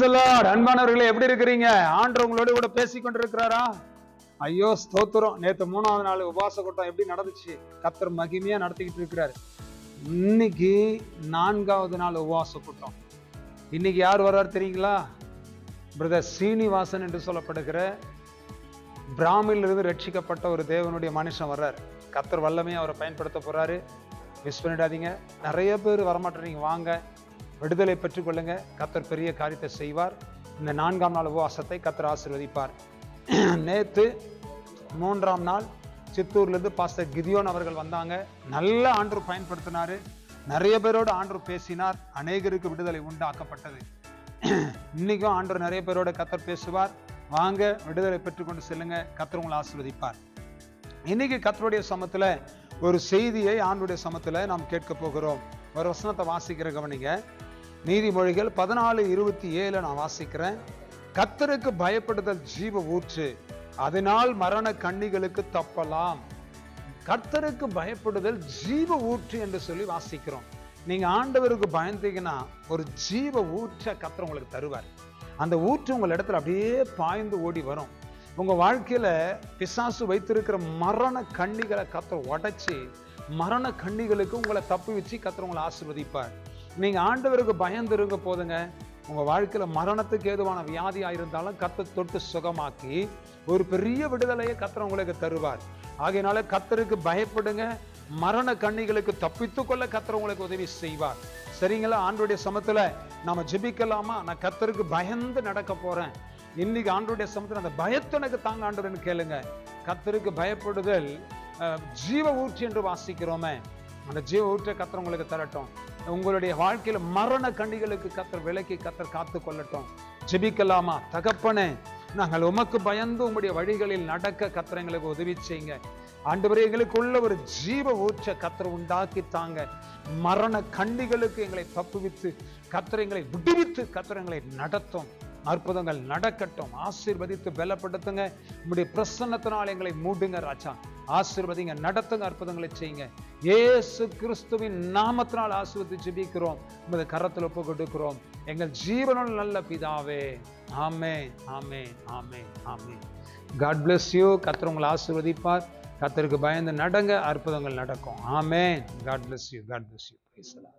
அன்பானவர்களே எப்படி இருக்கிறீங்க? ஆண்டு உங்களோட கூட பேசிக்கொண்டிருக்கிறாரா ஐயோ ஸ்தோத்திரம். நேத்து மூணாவது நாள் உபாச கூட்டம் எப்படி நடந்துச்சு? கத்தர் மகிமையா நடத்திக்கிட்டு இருக்கிறாரு. இன்னைக்கு நான்காவது நாள் உபவாச கூட்டம். இன்னைக்கு யார் வர்றாரு தெரியுங்களா? பிரதர் சீனிவாசன் என்று சொல்லப்படுகிற பிராமிலிருந்து ரட்சிக்கப்பட்ட ஒரு தேவனுடைய மனுஷன் வர்றார். கத்தர் வல்லமே அவரை பயன்படுத்த போறாரு. மிஸ் பண்ணிடாதீங்க. நிறைய பேர் வரமாட்டேறீங்க வாங்க. விடுதலை பெற்றுக்கொள்ளுங்க. கத்தர் பெரிய காரியத்தை செய்வார். இந்த நான்காம் நாள் உபவாசத்தை கத்தர் ஆசிர்வதிப்பார். நேற்று மூன்றாம் நாள் சித்தூர்லேருந்து பாஸ்டர் கிதியோன் அவர்கள் வந்தாங்க. நல்ல ஆண்டு பயன்படுத்தினார். நிறைய பேரோட ஆண்டு பேசினார். அநேகருக்கு விடுதலை உண்டாக்கப்பட்டது. இன்றைக்கும் ஆண்டவர் நிறைய பேரோட கத்தர் பேசுவார். வாங்க விடுதலை பெற்றுக்கொண்டு செல்லுங்க. கத்தர் உங்களை ஆசீர்வதிப்பார். இன்னைக்கு கத்தருடைய சமத்தில் ஒரு செய்தியை ஆண்டுடைய சமத்தில் நாம் கேட்க போகிறோம். ஒரு வசனத்தை வாசிக்கிற கவனிங்க. நீதிமொழிகள் பதினாலு இருபத்தி ஏழு நான் வாசிக்கிறேன். கத்தருக்கு பயப்படுதல் ஜீவ ஊற்று. அதனால் மரண கண்ணிகளுக்கு தப்பலாம். கர்த்தருக்கு பயப்படுதல் ஜீவ ஊற்று என்று சொல்லி வாசிக்கிறோம். நீங்க ஆண்டவருக்கு பயந்தீங்கன்னா ஒரு ஜீவ ஊற்ற கர்த்தர் உங்களுக்கு தருவார். அந்த ஊற்று உங்கள் இடத்துல அப்படியே பாய்ந்து ஓடி வரும். உங்க வாழ்க்கையில பிசாசு வைத்திருக்கிற மரண கண்ணிகளை கத்தர் உடைச்சி மரண கண்ணிகளுக்கு உங்களை தப்பு வச்சு கத்தர் உங்களை ஆசிர்வதிப்பார். நீங்கள் ஆண்டவருக்கு பயந்துருங்க போதுங்க. உங்கள் வாழ்க்கையில் மரணத்துக்கு ஏதுவான வியாதியாக இருந்தாலும் கத்தை தொட்டு சுகமாக்கி ஒரு பெரிய விடுதலையை கத்தர் உங்களுக்கு தருவார். ஆகையினால கத்தருக்கு பயப்படுங்க. மரண கண்ணிகளுக்கு தப்பித்து கொள்ள கத்தர் உங்களுக்கு உதவி செய்வார். சரிங்களா? ஆண்டுடைய சமத்தில் நம்ம ஜெபிக்கலாமா? நான் கத்தருக்கு பயந்து நடக்க போகிறேன் இன்னைக்கு ஆண்டுடைய சமத்தில் அந்த பயத்தை எனக்கு தாங்க ஆண்டுன்னு கேளுங்க. கத்தருக்கு பயப்படுதல் ஜீவ ஊற்றி என்று வாசிக்கிறோமே. அந்த ஜீவ ஊற்றை கத்தர் உங்களுக்கு தரட்டும். உங்களுடைய வாழ்க்கையில மரண கண்ணிகளுக்கு கத்தர் விலக்கி கத்தர் காத்து கொள்ளட்டும். ஜெபிக்கலாமா? தகப்பனே நாங்கள் உமக்கு பயந்து உங்களுடைய வழிகளில் நடக்க கத்தர் எங்களுக்கு உதவி செய்யுங்க. ஆண்டவரே எங்களுக்குள்ள ஒரு ஜீவ ஊற்ற கத்தர் உண்டாக்கி தாங்க. மரண கண்டிகளுக்கு எங்களை தப்புவித்து கத்தர் எங்களை விடுவித்து கத்தர் எங்களை நடத்தும். அற்புதங்கள் நடக்கட்டும். ஆசீர்வதித்து பலப்படுத்துங்க. உங்களுடைய பிரசன்னத்தினால் எங்களை மூடுங்க ராஜா. ஆசீர்வதிங்க நடத்துங்க அற்புதங்களை செய்யுங்க. ஏசு கிறிஸ்துவின் நாமத்தினால் ஆசிர்வதி ஜெபிக்கிறோம். உமது கரத்தில் ஒப்பு கொடுக்கிறோம். எங்கள் ஜீவனுள்ள நல்ல பிதாவே. ஆமே ஆமே ஆமே ஆமே காட் பிளஸ் யூ கத்தர் உங்களை ஆசீர்வதிப்பார். கத்தருக்கு பயந்து நடங்க அற்புதங்கள் நடக்கும். ஆமே God bless you God bless you பேசலாம்